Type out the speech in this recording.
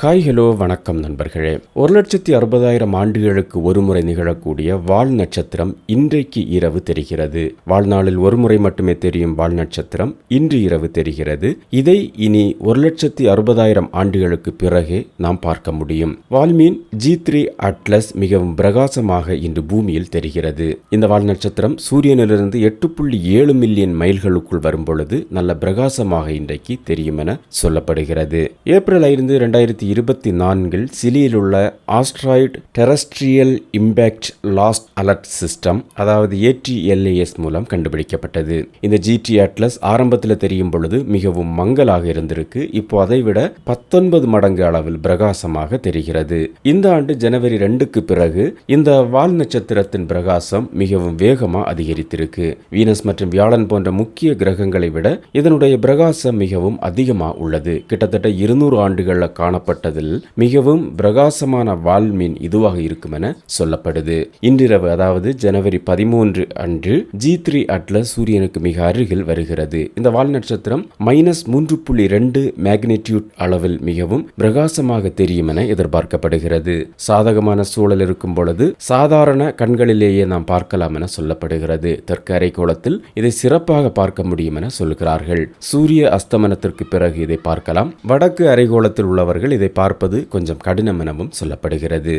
Hi hello வணக்கம் நண்பர்களே. ஒரு லட்சத்தி அறுபதாயிரம் ஆண்டுகளுக்கு ஒருமுறை நிகழக்கூடிய வால் நட்சத்திரம் இன்றைக்கு இரவு தெரிகிறது. வாழ்நாளில் ஒருமுறை மட்டுமே தெரியும் வால் நட்சத்திரம் இன்று இரவு தெரிகிறது. இதை இனி ஒரு லட்சத்தி அறுபதாயிரம் ஆண்டுகளுக்கு பிறகே நாம் பார்க்க முடியும். வால்மீன் ஜி த்ரீ அட்லஸ் மிகவும் பிரகாசமாக இன்று பூமியில் தெரிகிறது. இந்த வால் நட்சத்திரம் சூரியனிலிருந்து எட்டு புள்ளி ஏழு மில்லியன் மைல்களுக்குள் வரும்பொழுது நல்ல பிரகாசமாக இன்றைக்கு தெரியும் என சொல்லப்படுகிறது. ஏப்ரல் ஐந்து இரண்டாயிரத்தி இருபத்தி நான்கில் சிலியில் உள்ள asteroid terrestrial impact last alert system அதாவது ஏடிஎல்ஏஎஸ் மூலம் கண்டுபிடிக்கப்பட்டது. இந்த ஜிடி அட்லஸ் ஆரம்பத்தில் தெரியும் பொழுது மிகவும் மங்கலாக இருந்திருக்கு. இப்போ அதைவிட பத்தொன்பது மடங்கு அளவில் பிரகாசமாக தெரிகிறது. இந்த ஆண்டு ஜனவரி ரெண்டுக்கு பிறகு இந்த வால் நட்சத்திரத்தின் பிரகாசம் மிகவும் வேகமாக அதிகரித்திருக்கு. வீனஸ் மற்றும் வியாழன் போன்ற முக்கிய கிரகங்களை விட இதனுடைய பிரகாசம் மிகவும் அதிகமாக உள்ளது. கிட்டத்தட்ட இருநூறு ஆண்டுகளில் காணப்பட்ட காணப்பட்டதில் மிகவும் பிரகாசமான வால்மீன் இதுவாக இருக்கும் என சொல்லப்படுது. இன்றிரவு அதாவது ஜனவரி பதிமூன்று அன்று ஜி த்ரீ அட்லஸ் சூரியனுக்கு மிக அருகில் வருகிறது. இந்த வால் நட்சத்திரம் மைனஸ் மூன்று புள்ளி ரெண்டு மேக்னிடியூட் அளவில் மிகவும் பிரகாசமாக தெரியும் என எதிர்பார்க்கப்படுகிறது. சாதகமான சூழல் இருக்கும் பொழுது சாதாரண கண்களிலேயே நாம் பார்க்கலாம் என சொல்லப்படுகிறது. தெற்கு அரைக்கோளத்தில் இதை சிறப்பாக பார்க்க முடியும் என சொல்கிறார்கள். சூரிய அஸ்தமனத்திற்கு பிறகு இதை பார்க்கலாம். வடக்கு அரைகோளத்தில் உள்ளவர்கள் இதை பார்ப்பது கொஞ்சம் கடினம் எனவும் சொல்லப்படுகிறது.